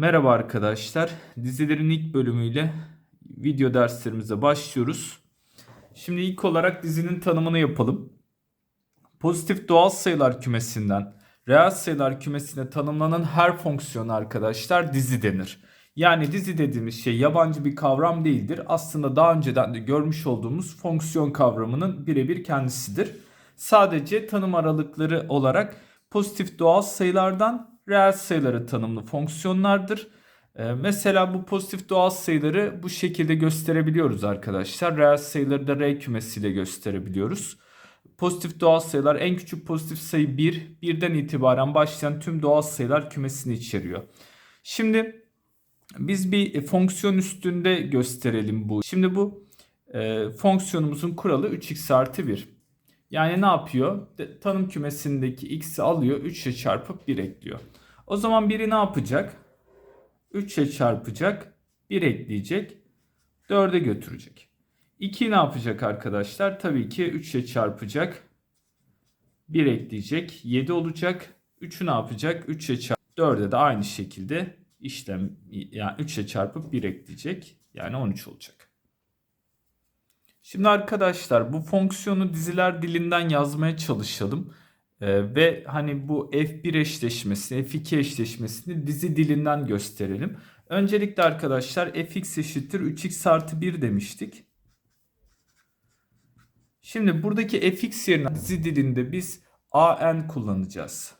Merhaba arkadaşlar. Dizilerin ilk bölümüyle video derslerimize başlıyoruz. Şimdi ilk olarak dizinin tanımını yapalım. Pozitif doğal sayılar kümesinden reel sayılar kümesine tanımlanan her fonksiyon arkadaşlar dizi denir. Yani dizi dediğimiz şey yabancı bir kavram değildir. Aslında daha önceden de görmüş olduğumuz fonksiyon kavramının birebir kendisidir. Sadece tanım aralıkları olarak pozitif doğal sayılardan reel sayıları tanımlı fonksiyonlardır. Ee, mesela bu pozitif doğal sayıları bu şekilde gösterebiliyoruz arkadaşlar. Reel sayıları da R kümesiyle gösterebiliyoruz. Pozitif doğal sayılar en küçük pozitif sayı 1, 1'den itibaren başlayan tüm doğal sayılar kümesini içeriyor. Şimdi biz bir fonksiyon üstünde gösterelim bu. Şimdi bu e, fonksiyonumuzun kuralı 3x artı 1. Yani ne yapıyor? De, tanım kümesindeki x'i alıyor 3'e çarpıp 1 ekliyor. O zaman biri ne yapacak? 3'e çarpacak, 1 ekleyecek, 4'e götürecek. 2 ne yapacak arkadaşlar? Tabii ki 3'e çarpacak, 1 ekleyecek, 7 olacak. 3'ü ne yapacak? 3'e çarp 4'e de aynı şekilde işlem yani 3'e çarpıp 1 ekleyecek. Yani 13 olacak. Şimdi arkadaşlar bu fonksiyonu diziler dilinden yazmaya çalışalım. Ee, ve hani bu F1 eşleşmesini, F2 eşleşmesini dizi dilinden gösterelim. Öncelikle arkadaşlar fx eşittir 3x artı 1 demiştik. Şimdi buradaki fx yerine dizi dilinde biz an kullanacağız.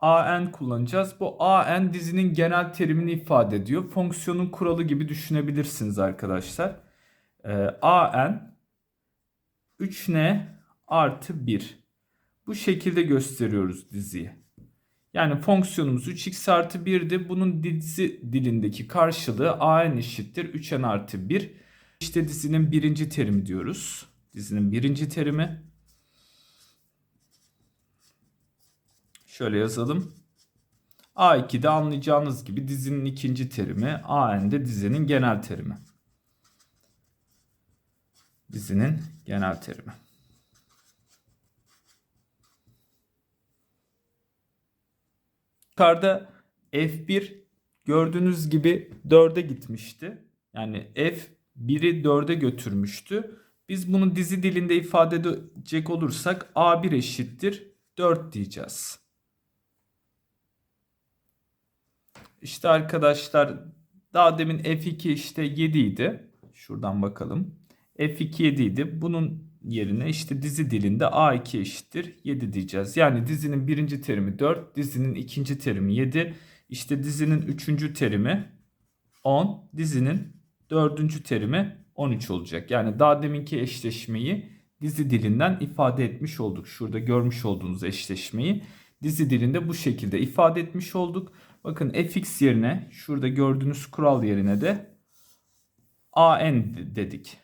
an kullanacağız. Bu an dizinin genel terimini ifade ediyor. Fonksiyonun kuralı gibi düşünebilirsiniz arkadaşlar. Ee, an 3n artı 1. Bu şekilde gösteriyoruz diziyi. Yani fonksiyonumuz 3x artı 1'di. Bunun dizi dilindeki karşılığı an eşittir 3n artı 1. İşte dizinin birinci terimi diyoruz. Dizinin birinci terimi. Şöyle yazalım. A2'de anlayacağınız gibi dizinin ikinci terimi. AN de dizinin genel terimi. Dizinin genel terimi. Yukarıda F1 gördüğünüz gibi 4'e gitmişti. Yani F1'i 4'e götürmüştü. Biz bunu dizi dilinde ifade edecek olursak A1 eşittir 4 diyeceğiz. İşte arkadaşlar daha demin F2 işte 7 idi. Şuradan bakalım. F2 7 idi. Bunun yerine işte dizi dilinde A2 eşittir 7 diyeceğiz. Yani dizinin birinci terimi 4, dizinin ikinci terimi 7, işte dizinin üçüncü terimi 10, dizinin dördüncü terimi 13 olacak. Yani daha deminki eşleşmeyi dizi dilinden ifade etmiş olduk. Şurada görmüş olduğunuz eşleşmeyi dizi dilinde bu şekilde ifade etmiş olduk. Bakın fx yerine şurada gördüğünüz kural yerine de an dedik.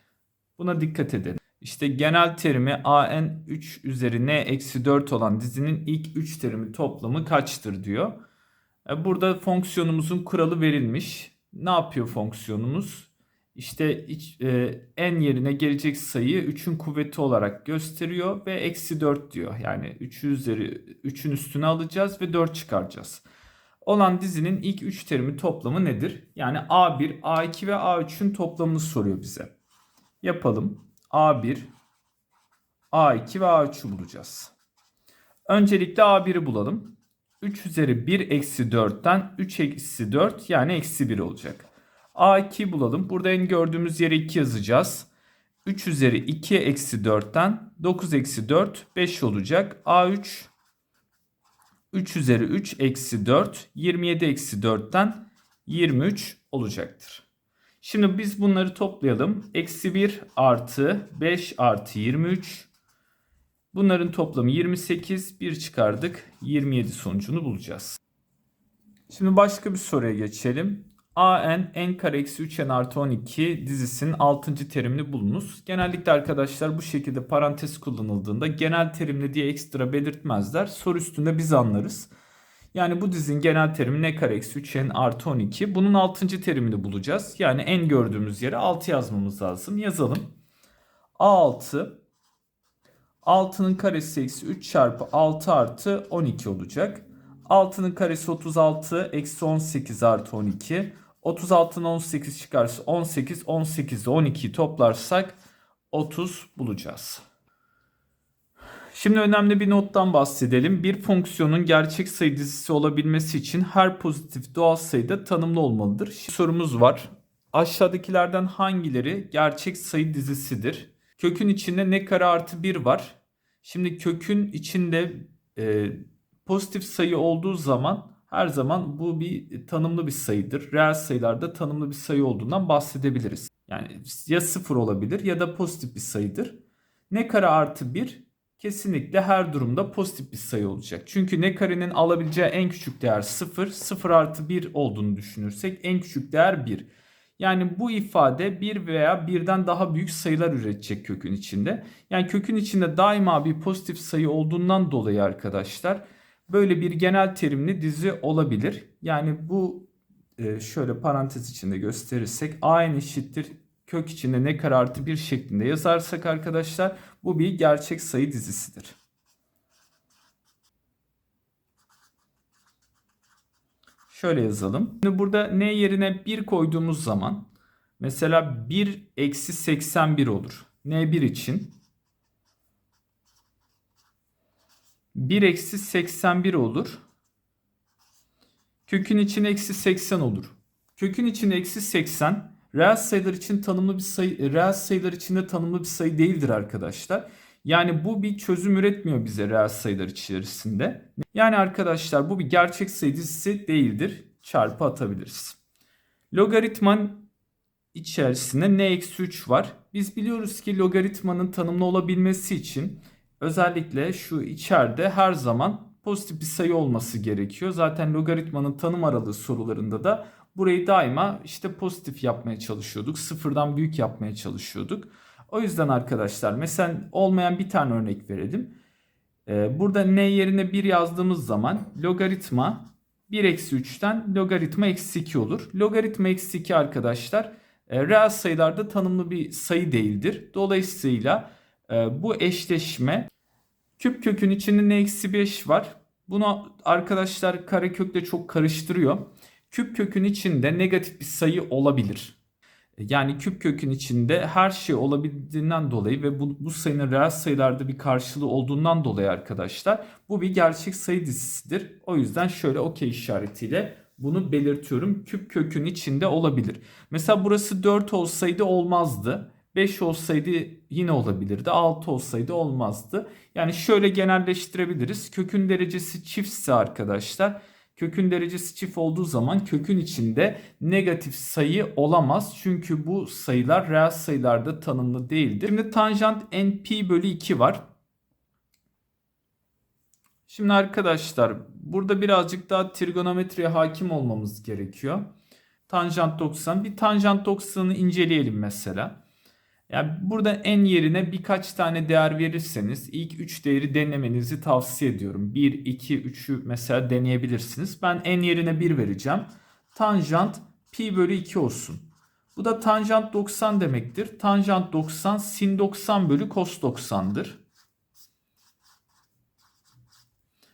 Buna dikkat edin. İşte genel terimi an 3 üzeri n eksi 4 olan dizinin ilk 3 terimi toplamı kaçtır diyor. E, burada fonksiyonumuzun kuralı verilmiş. Ne yapıyor fonksiyonumuz? İşte iç, e, n yerine gelecek sayıyı 3'ün kuvveti olarak gösteriyor ve eksi 4 diyor. Yani 3 üzeri 3'ün üstüne alacağız ve 4 çıkaracağız. Olan dizinin ilk 3 terimi toplamı nedir? Yani A1, A2 ve A3'ün toplamını soruyor bize. Yapalım. A1, A2 ve A3'ü bulacağız. Öncelikle A1'i bulalım. 3 üzeri 1 eksi 4'ten 3 eksi 4 yani eksi 1 olacak. A2 bulalım. Burada en gördüğümüz yere 2 yazacağız. 3 üzeri 2 eksi 4'ten 9 eksi 4 5 olacak. A3 3 üzeri 3 eksi 4 27 eksi 4'ten 23 olacaktır. Şimdi biz bunları toplayalım. Eksi 1 artı 5 artı 23. Bunların toplamı 28. 1 çıkardık. 27 sonucunu bulacağız. Şimdi başka bir soruya geçelim. AN n kare eksi 3n artı 12 dizisinin 6. terimini bulunuz. Genellikle arkadaşlar bu şekilde parantez kullanıldığında genel terimli diye ekstra belirtmezler. Soru üstünde biz anlarız. Yani bu dizinin genel terimi ne kare eksi 3n artı 12. Bunun 6. terimini bulacağız. Yani en gördüğümüz yere 6 yazmamız lazım. Yazalım. A6 6'nın karesi eksi 3 çarpı 6 artı 12 olacak. 6'nın karesi 36 eksi 18 artı 12. 36'nın 18 çıkarsa 18. 18 ile 12'yi toplarsak 30 bulacağız. Şimdi önemli bir nottan bahsedelim. Bir fonksiyonun gerçek sayı dizisi olabilmesi için her pozitif doğal sayıda tanımlı olmalıdır. Şimdi sorumuz var. Aşağıdakilerden hangileri gerçek sayı dizisidir? Kökün içinde ne kare artı 1 var. Şimdi kökün içinde e, pozitif sayı olduğu zaman her zaman bu bir tanımlı bir sayıdır. Reel sayılarda tanımlı bir sayı olduğundan bahsedebiliriz. Yani ya sıfır olabilir ya da pozitif bir sayıdır. Ne kare artı 1 kesinlikle her durumda pozitif bir sayı olacak. Çünkü ne karenin alabileceği en küçük değer 0, 0 artı 1 olduğunu düşünürsek en küçük değer 1. Yani bu ifade 1 veya birden daha büyük sayılar üretecek kökün içinde. Yani kökün içinde daima bir pozitif sayı olduğundan dolayı arkadaşlar böyle bir genel terimli dizi olabilir. Yani bu e, şöyle parantez içinde gösterirsek a n eşittir kök içinde ne kare artı 1 şeklinde yazarsak arkadaşlar bu bir gerçek sayı dizisidir. Şöyle yazalım. Şimdi burada n yerine 1 koyduğumuz zaman mesela 1 eksi 81 olur. n1 için 1 eksi 81 olur. Kökün için eksi 80 olur. Kökün için eksi 80 reel sayılar için tanımlı bir sayı, reel sayılar içinde tanımlı bir sayı değildir arkadaşlar. Yani bu bir çözüm üretmiyor bize reel sayılar içerisinde. Yani arkadaşlar bu bir gerçek sayı dizisi değildir. Çarpı atabiliriz. Logaritman içerisinde n eksi 3 var. Biz biliyoruz ki logaritmanın tanımlı olabilmesi için özellikle şu içeride her zaman pozitif bir sayı olması gerekiyor. Zaten logaritmanın tanım aralığı sorularında da burayı daima işte pozitif yapmaya çalışıyorduk. Sıfırdan büyük yapmaya çalışıyorduk. O yüzden arkadaşlar mesela olmayan bir tane örnek verelim. Ee, burada n yerine 1 yazdığımız zaman logaritma 1 eksi 3'ten logaritma eksi 2 olur. Logaritma eksi 2 arkadaşlar e, reel sayılarda tanımlı bir sayı değildir. Dolayısıyla e, bu eşleşme küp kökün içinde n eksi 5 var. Bunu arkadaşlar karekökle çok karıştırıyor. Küp kökün içinde negatif bir sayı olabilir. Yani küp kökün içinde her şey olabildiğinden dolayı ve bu, bu sayının reel sayılarda bir karşılığı olduğundan dolayı arkadaşlar bu bir gerçek sayı dizisidir. O yüzden şöyle okey işaretiyle bunu belirtiyorum. Küp kökün içinde olabilir. Mesela burası 4 olsaydı olmazdı. 5 olsaydı yine olabilirdi. 6 olsaydı olmazdı. Yani şöyle genelleştirebiliriz. Kökün derecesi çiftse arkadaşlar kökün derecesi çift olduğu zaman kökün içinde negatif sayı olamaz. Çünkü bu sayılar reel sayılarda tanımlı değildir. Şimdi tanjant np bölü 2 var. Şimdi arkadaşlar burada birazcık daha trigonometriye hakim olmamız gerekiyor. Tanjant 90. Bir tanjant 90'ı inceleyelim mesela. Yani burada en yerine birkaç tane değer verirseniz ilk 3 değeri denemenizi tavsiye ediyorum. 1, 2, 3'ü mesela deneyebilirsiniz. Ben en yerine 1 vereceğim. Tanjant pi bölü 2 olsun. Bu da tanjant 90 demektir. Tanjant 90 sin 90 bölü cos 90'dır.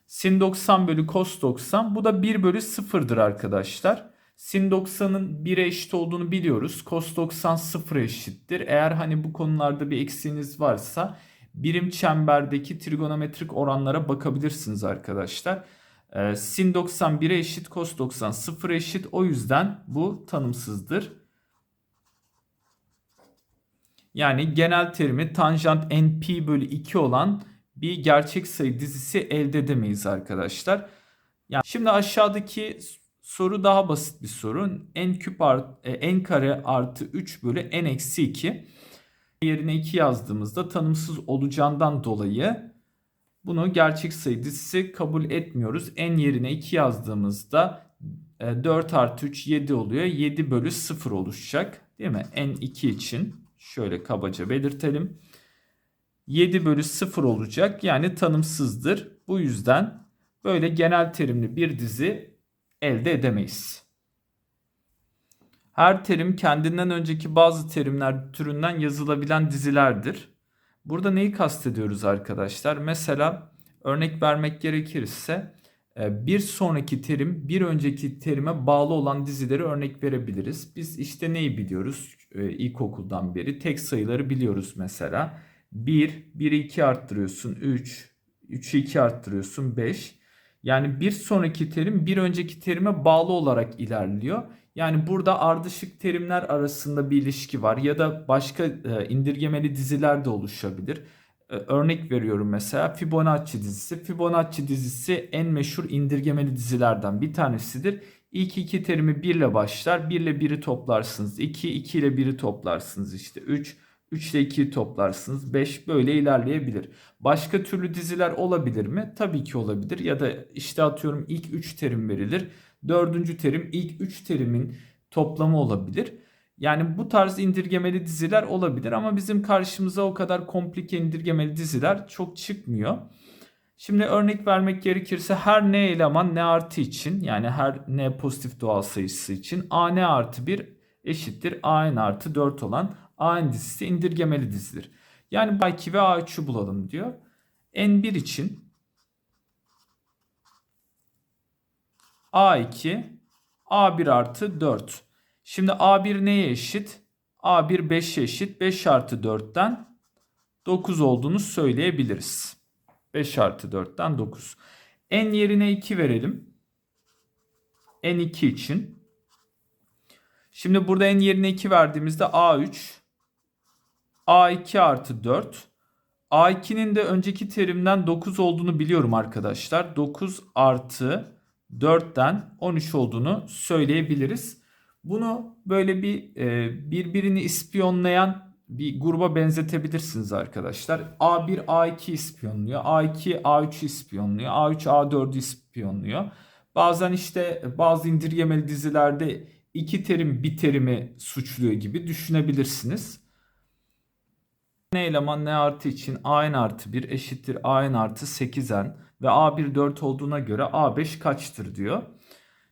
Sin 90 bölü cos 90 bu da 1 bölü 0'dır arkadaşlar. Sin 90'ın 1'e eşit olduğunu biliyoruz. Cos 90 0'a eşittir. Eğer hani bu konularda bir eksiğiniz varsa birim çemberdeki trigonometrik oranlara bakabilirsiniz arkadaşlar. Ee, sin 90 1'e eşit, cos 90 0'a eşit. O yüzden bu tanımsızdır. Yani genel terimi tanjant np bölü 2 olan bir gerçek sayı dizisi elde edemeyiz arkadaşlar. Yani şimdi aşağıdaki soru daha basit bir soru. n küp art, e, n kare artı 3 bölü n eksi 2 yerine 2 yazdığımızda tanımsız olacağından dolayı bunu gerçek sayı dizisi kabul etmiyoruz. n yerine 2 yazdığımızda 4 e, artı 3 7 oluyor. 7 bölü 0 oluşacak. Değil mi? n2 için şöyle kabaca belirtelim. 7 bölü 0 olacak. Yani tanımsızdır. Bu yüzden böyle genel terimli bir dizi elde edemeyiz. Her terim kendinden önceki bazı terimler türünden yazılabilen dizilerdir. Burada neyi kastediyoruz arkadaşlar? Mesela örnek vermek gerekirse e, bir sonraki terim bir önceki terime bağlı olan dizileri örnek verebiliriz. Biz işte neyi biliyoruz e, ilkokuldan beri? Tek sayıları biliyoruz mesela. 1, 1'i 2 arttırıyorsun 3, 3'ü 2 arttırıyorsun 5. Yani bir sonraki terim bir önceki terime bağlı olarak ilerliyor. Yani burada ardışık terimler arasında bir ilişki var ya da başka e, indirgemeli diziler de oluşabilir. E, örnek veriyorum mesela Fibonacci dizisi. Fibonacci dizisi en meşhur indirgemeli dizilerden bir tanesidir. İlk iki terimi 1 ile başlar. 1 ile 1'i toplarsınız. 2, 2 ile 1'i toplarsınız işte. 3, 3 ile 2'yi toplarsınız. 5 böyle ilerleyebilir. Başka türlü diziler olabilir mi? Tabii ki olabilir. Ya da işte atıyorum ilk 3 terim verilir. Dördüncü terim ilk 3 terimin toplamı olabilir. Yani bu tarz indirgemeli diziler olabilir ama bizim karşımıza o kadar komplike indirgemeli diziler çok çıkmıyor. Şimdi örnek vermek gerekirse her n eleman n artı için yani her n pozitif doğal sayısı için a n artı 1 eşittir a n artı 4 olan a n dizisi indirgemeli dizidir. Yani A2 ve A3'ü bulalım diyor. N1 için A2 A1 artı 4. Şimdi A1 neye eşit? A1 5'e eşit. 5 artı 4'ten 9 olduğunu söyleyebiliriz. 5 artı 4'ten 9. N yerine 2 verelim. N2 için. Şimdi burada N yerine 2 verdiğimizde A3 A2 artı 4 A2'nin de önceki terimden 9 olduğunu biliyorum arkadaşlar. 9 artı 4'ten 13 olduğunu söyleyebiliriz. Bunu böyle bir e, birbirini ispiyonlayan bir gruba benzetebilirsiniz arkadaşlar. A1 A2 ispiyonluyor. A2 A3 ispiyonluyor. A3 A4 ispiyonluyor. Bazen işte bazı indirgemeli dizilerde iki terim bir terimi suçluyor gibi düşünebilirsiniz. N eleman N artı için AN artı 1 eşittir AN artı 8N ve A1 4 olduğuna göre A5 kaçtır diyor.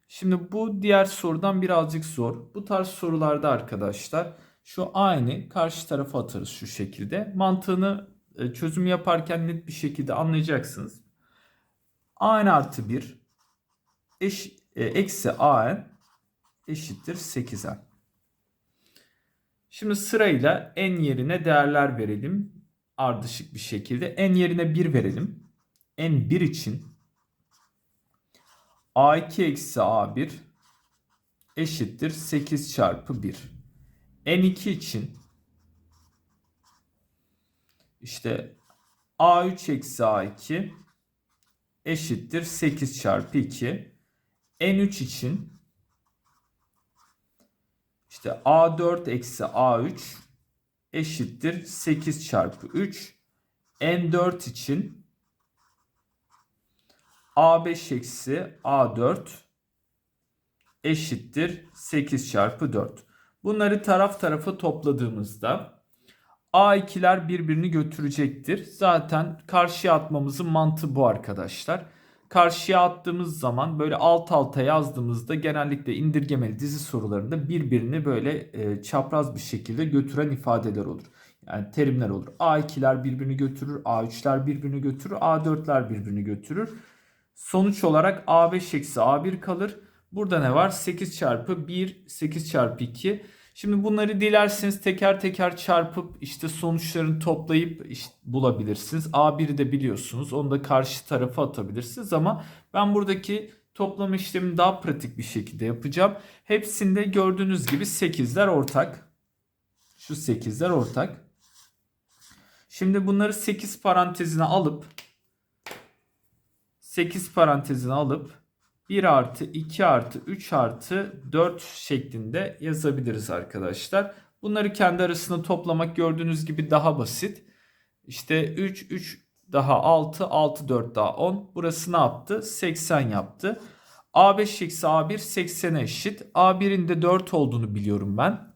Şimdi bu diğer sorudan birazcık zor. Bu tarz sorularda arkadaşlar şu aynı karşı tarafa atarız şu şekilde. Mantığını e, çözüm yaparken net bir şekilde anlayacaksınız. AN artı 1 eş, e, eksi AN eşittir 8N. Şimdi sırayla n yerine değerler verelim. Ardışık bir şekilde. n yerine 1 verelim. n1 için a2 eksi a1 eşittir 8 çarpı 1. n2 için işte a3 eksi a2 eşittir 8 çarpı 2. n3 için işte A4 eksi A3 eşittir 8 çarpı 3. N4 için A5 eksi A4 eşittir 8 çarpı 4. Bunları taraf tarafa topladığımızda A2'ler birbirini götürecektir. Zaten karşıya atmamızın mantığı bu arkadaşlar karşıya attığımız zaman böyle alt alta yazdığımızda genellikle indirgemeli dizi sorularında birbirini böyle e, çapraz bir şekilde götüren ifadeler olur. Yani terimler olur. A2'ler birbirini götürür, A3'ler birbirini götürür, A4'ler birbirini götürür. Sonuç olarak A5 eksi A1 kalır. Burada ne var? 8 çarpı 1, 8 çarpı 2. Şimdi bunları dilerseniz teker teker çarpıp işte sonuçlarını toplayıp işte bulabilirsiniz. A1'i de biliyorsunuz. Onu da karşı tarafa atabilirsiniz ama ben buradaki toplama işlemini daha pratik bir şekilde yapacağım. Hepsinde gördüğünüz gibi 8'ler ortak. Şu 8'ler ortak. Şimdi bunları 8 parantezine alıp 8 parantezine alıp 1 artı 2 artı 3 artı 4 şeklinde yazabiliriz arkadaşlar. Bunları kendi arasında toplamak gördüğünüz gibi daha basit. İşte 3, 3 daha 6, 6, 4 daha 10. Burası ne yaptı? 80 yaptı. A5 eksi A1 80'e eşit. A1'in de 4 olduğunu biliyorum ben.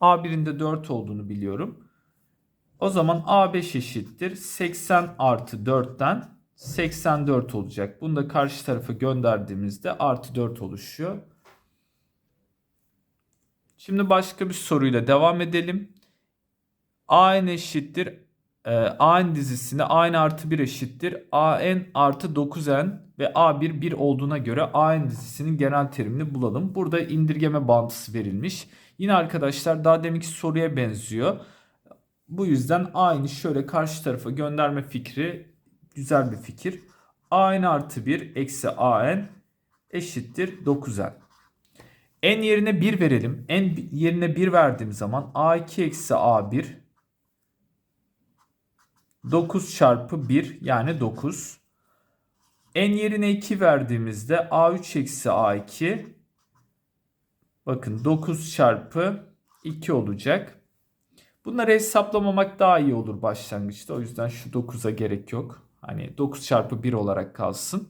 A1'in de 4 olduğunu biliyorum. O zaman A5 eşittir. 80 artı 4'ten 84 olacak. Bunu da karşı tarafa gönderdiğimizde artı 4 oluşuyor. Şimdi başka bir soruyla devam edelim. AN eşittir. E, AN dizisinde AN artı 1 eşittir. AN artı 9N ve A1 1 olduğuna göre AN dizisinin genel terimini bulalım. Burada indirgeme bağıntısı verilmiş. Yine arkadaşlar daha deminki soruya benziyor. Bu yüzden A'nı şöyle karşı tarafa gönderme fikri güzel bir fikir. AN artı 1 eksi AN eşittir 9N. N yerine 1 verelim. N yerine 1 verdiğim zaman A2 eksi A1 9 çarpı 1 yani 9. N yerine 2 verdiğimizde A3 eksi A2 bakın 9 çarpı 2 olacak. Bunları hesaplamamak daha iyi olur başlangıçta. O yüzden şu 9'a gerek yok. Hani 9 çarpı 1 olarak kalsın.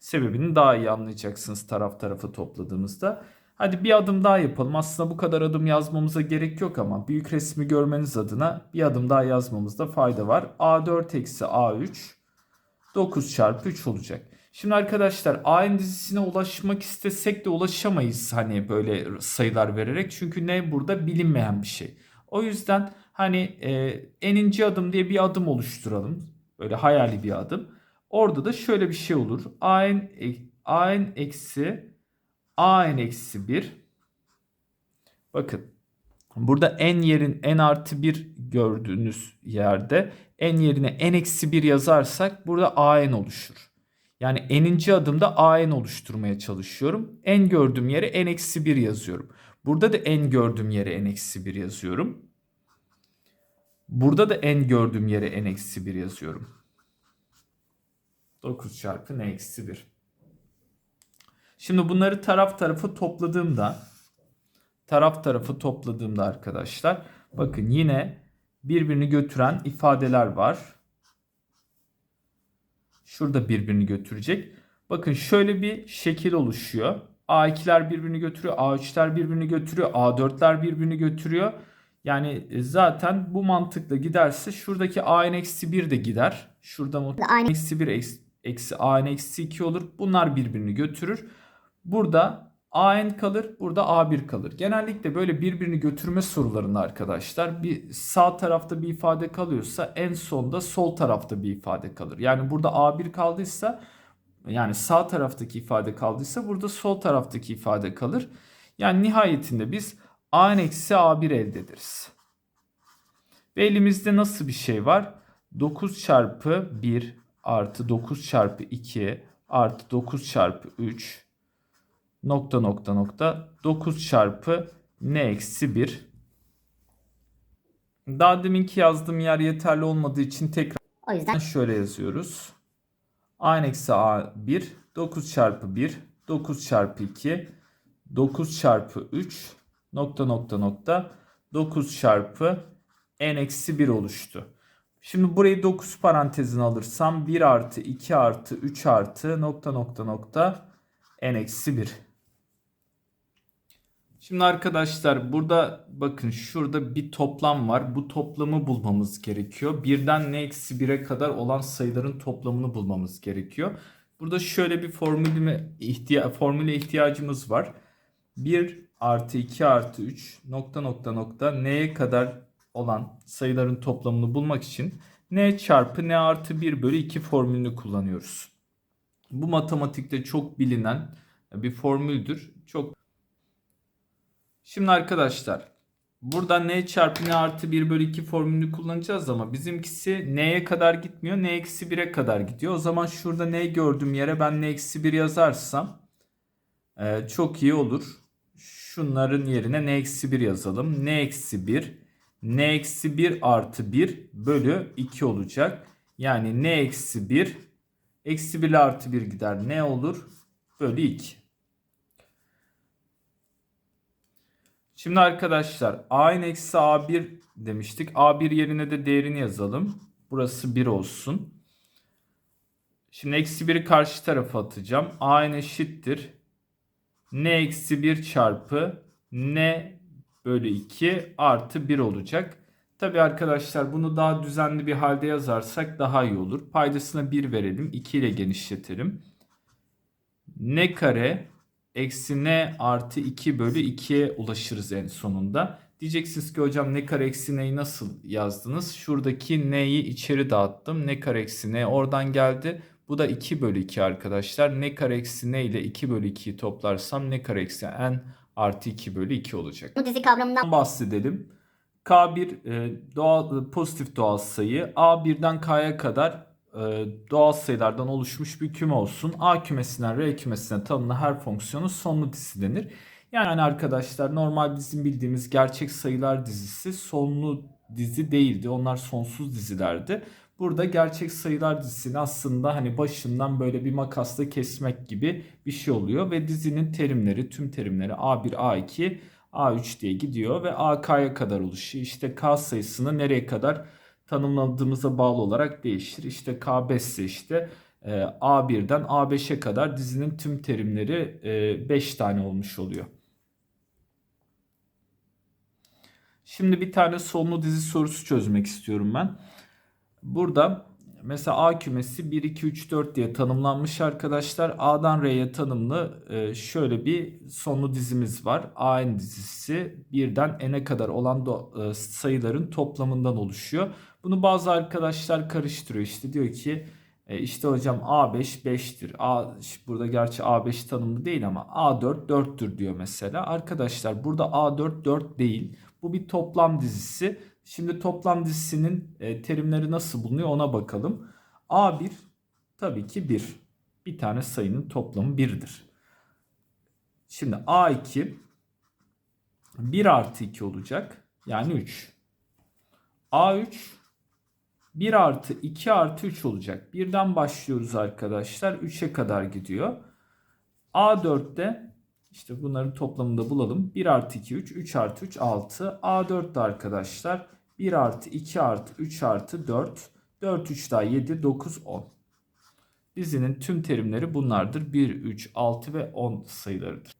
Sebebini daha iyi anlayacaksınız taraf tarafı topladığımızda. Hadi bir adım daha yapalım. Aslında bu kadar adım yazmamıza gerek yok ama büyük resmi görmeniz adına bir adım daha yazmamızda fayda var. A4 eksi A3 9 çarpı 3 olacak. Şimdi arkadaşlar AN dizisine ulaşmak istesek de ulaşamayız hani böyle sayılar vererek. Çünkü ne burada bilinmeyen bir şey. O yüzden hani e, eninci adım diye bir adım oluşturalım. Böyle hayali bir adım. Orada da şöyle bir şey olur. AN, AN eksi AN eksi 1. Bakın burada n yerin n artı 1 gördüğünüz yerde n yerine n eksi 1 yazarsak burada AN oluşur. Yani n'inci adımda AN oluşturmaya çalışıyorum. n gördüğüm yere n eksi 1 yazıyorum. Burada da n gördüğüm yere n eksi 1 yazıyorum. Burada da n gördüğüm yere n eksi 1 yazıyorum. 9 çarpı n eksi 1. Şimdi bunları taraf tarafı topladığımda taraf tarafı topladığımda arkadaşlar bakın yine birbirini götüren ifadeler var. Şurada birbirini götürecek. Bakın şöyle bir şekil oluşuyor. A2'ler birbirini götürüyor. A3'ler birbirini götürüyor. A4'ler birbirini götürüyor. Yani zaten bu mantıkla giderse şuradaki AN eksi 1 de gider. Şurada AN eksi 1 eksi, eksi AN eksi 2 olur. Bunlar birbirini götürür. Burada AN kalır, burada A1 kalır. Genellikle böyle birbirini götürme sorularında arkadaşlar bir sağ tarafta bir ifade kalıyorsa en sonda sol tarafta bir ifade kalır. Yani burada A1 kaldıysa yani sağ taraftaki ifade kaldıysa burada sol taraftaki ifade kalır. Yani nihayetinde biz AN eksi A1 elde ederiz. Ve elimizde nasıl bir şey var? 9 çarpı 1 artı 9 çarpı 2 artı 9 çarpı 3 nokta nokta nokta 9 çarpı n eksi 1. Daha deminki yazdığım yer yeterli olmadığı için tekrar O yüzden şöyle yazıyoruz. a eksi a1 9 çarpı 1 9 çarpı 2 9 çarpı 3 nokta nokta nokta 9 çarpı n eksi 1 oluştu. Şimdi burayı 9 parantezine alırsam 1 artı 2 artı 3 artı nokta nokta nokta n eksi 1. Şimdi arkadaşlar burada bakın şurada bir toplam var. Bu toplamı bulmamız gerekiyor. Birden n eksi 1'e kadar olan sayıların toplamını bulmamız gerekiyor. Burada şöyle bir formülüme ihtiya formüle ihtiyacımız var. 1 artı 2 artı 3 nokta nokta nokta n'ye kadar olan sayıların toplamını bulmak için n çarpı n artı 1 bölü 2 formülünü kullanıyoruz. Bu matematikte çok bilinen bir formüldür. Çok Şimdi arkadaşlar burada n çarpı n artı 1 bölü 2 formülünü kullanacağız ama bizimkisi n'ye kadar gitmiyor. n eksi 1'e kadar gidiyor. O zaman şurada n gördüğüm yere ben n eksi 1 yazarsam e, çok iyi olur. Şunların yerine n eksi 1 yazalım. n eksi 1 n eksi 1 artı 1 bölü 2 olacak. Yani n eksi 1 eksi 1 ile artı 1 gider. Ne olur? Bölü 2. Şimdi arkadaşlar a eksi a1 demiştik. a1 yerine de değerini yazalım. Burası 1 olsun. Şimdi eksi 1'i karşı tarafa atacağım. a eşittir. N eksi 1 çarpı n bölü 2 artı 1 olacak. Tabi arkadaşlar bunu daha düzenli bir halde yazarsak daha iyi olur. Paydasına 1 verelim. 2 ile genişletelim. n kare eksi n artı 2 bölü 2'ye ulaşırız en sonunda. Diyeceksiniz ki hocam ne kare eksi n'yi nasıl yazdınız? Şuradaki n'yi içeri dağıttım. Ne kare eksi n oradan geldi. Bu da 2 bölü 2 arkadaşlar. Ne kare eksi ne ile 2 bölü 2'yi toplarsam ne kare eksi n artı 2 bölü 2 olacak. Bu dizi kavramından bahsedelim. K1 e, doğal pozitif doğal sayı. A birden K'ya kadar e, doğal sayılardan oluşmuş bir küme olsun. A kümesinden R kümesine tanımlı her fonksiyonun sonlu dizisi denir. Yani arkadaşlar normal bizim bildiğimiz gerçek sayılar dizisi sonlu dizi değildi. Onlar sonsuz dizilerdi. Burada gerçek sayılar dizisini aslında hani başından böyle bir makasla kesmek gibi bir şey oluyor ve dizinin terimleri, tüm terimleri A1, A2, A3 diye gidiyor ve AK'ya kadar oluşuyor. İşte K sayısını nereye kadar tanımladığımıza bağlı olarak değişir. İşte K5 ise işte e, A1'den A5'e kadar dizinin tüm terimleri 5 tane olmuş oluyor. Şimdi bir tane sonlu dizi sorusu çözmek istiyorum ben. Burada mesela A kümesi 1, 2, 3, 4 diye tanımlanmış arkadaşlar. A'dan R'ye tanımlı e, şöyle bir sonlu dizimiz var. AN dizisi birden n'e kadar olan e, sayıların toplamından oluşuyor. Bunu bazı arkadaşlar karıştırıyor. İşte diyor ki e, işte hocam A5 5'tir. A, burada gerçi A5 tanımlı değil ama A4 4'tür diyor mesela. Arkadaşlar burada A4 4 değil. Bu bir toplam dizisi. Şimdi toplam dizisinin e, terimleri nasıl bulunuyor ona bakalım. A1 tabii ki 1. Bir tane sayının toplamı 1'dir. Şimdi A2 1 artı 2 olacak. Yani 3. A3 1 artı 2 artı 3 olacak. Birden başlıyoruz arkadaşlar. 3'e kadar gidiyor. A4'te işte bunların toplamını da bulalım. 1 artı 2 3, 3 artı 3 6. A4'te arkadaşlar 1 artı 2 artı 3 artı 4. 4 3 daha 7 9 10. Dizinin tüm terimleri bunlardır. 1, 3, 6 ve 10 sayılarıdır.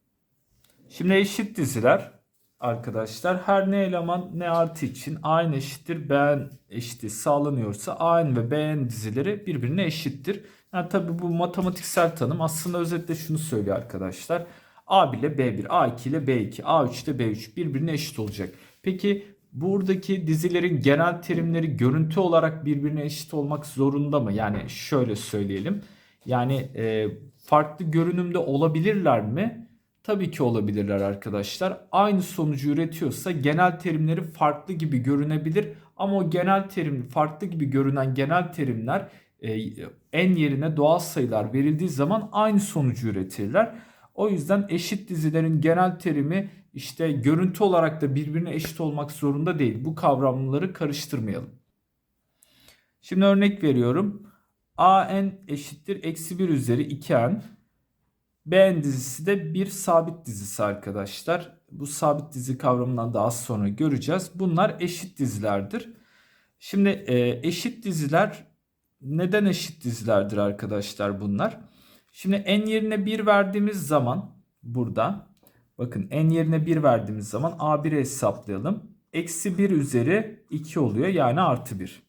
Şimdi eşit diziler arkadaşlar her ne eleman ne artı için aynı eşittir bn eşiti sağlanıyorsa an ve bn dizileri birbirine eşittir. Yani tabi bu matematiksel tanım aslında özetle şunu söylüyor arkadaşlar. A1 ile B1, A2 ile B2, A3 ile B3 birbirine eşit olacak. Peki buradaki dizilerin genel terimleri görüntü olarak birbirine eşit olmak zorunda mı? Yani şöyle söyleyelim. Yani e, farklı görünümde olabilirler mi? Tabii ki olabilirler arkadaşlar. Aynı sonucu üretiyorsa genel terimleri farklı gibi görünebilir. Ama o genel terim, farklı gibi görünen genel terimler e, en yerine doğal sayılar verildiği zaman aynı sonucu üretirler. O yüzden eşit dizilerin genel terimi işte görüntü olarak da birbirine eşit olmak zorunda değil. Bu kavramları karıştırmayalım. Şimdi örnek veriyorum. AN eşittir eksi 1 üzeri 2N. BN dizisi de bir sabit dizisi arkadaşlar. Bu sabit dizi kavramından da az sonra göreceğiz. Bunlar eşit dizilerdir. Şimdi e, eşit diziler neden eşit dizilerdir arkadaşlar bunlar? Şimdi n yerine 1 verdiğimiz zaman burada bakın n yerine 1 verdiğimiz zaman a1'i hesaplayalım. Eksi 1 üzeri 2 oluyor yani artı 1.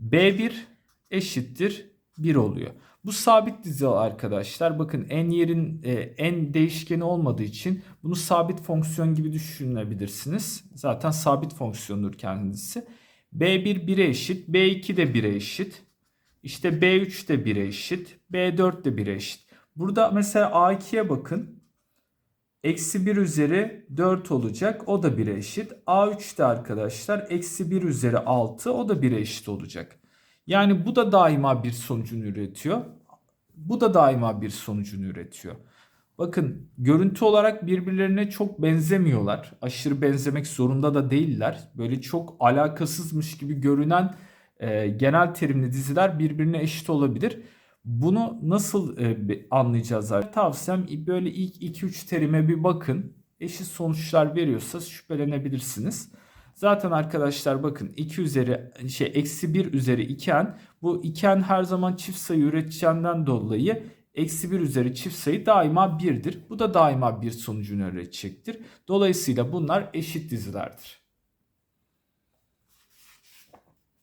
b1 eşittir 1 oluyor. Bu sabit dizi arkadaşlar. Bakın n yerin e, n değişkeni olmadığı için bunu sabit fonksiyon gibi düşünebilirsiniz. Zaten sabit fonksiyondur kendisi. B1 1'e eşit. B2 de 1'e eşit. İşte B3 de 1'e eşit. B4 de 1'e eşit. Burada mesela A2'ye bakın. Eksi 1 üzeri 4 olacak. O da 1'e eşit. A3'te arkadaşlar eksi 1 üzeri 6 o da 1'e eşit olacak. Yani bu da daima bir sonucunu üretiyor. Bu da daima bir sonucunu üretiyor. Bakın görüntü olarak birbirlerine çok benzemiyorlar. Aşırı benzemek zorunda da değiller. Böyle çok alakasızmış gibi görünen e, genel terimli diziler birbirine eşit olabilir. Bunu nasıl e, anlayacağız? Abi? Tavsiyem böyle ilk 2-3 terime bir bakın. Eşit sonuçlar veriyorsa şüphelenebilirsiniz. Zaten arkadaşlar bakın 2 üzeri şey eksi 1 üzeri 2n bu 2n her zaman çift sayı üreteceğinden dolayı eksi 1 üzeri çift sayı daima 1'dir. Bu da daima bir sonucunu üretecektir. Dolayısıyla bunlar eşit dizilerdir.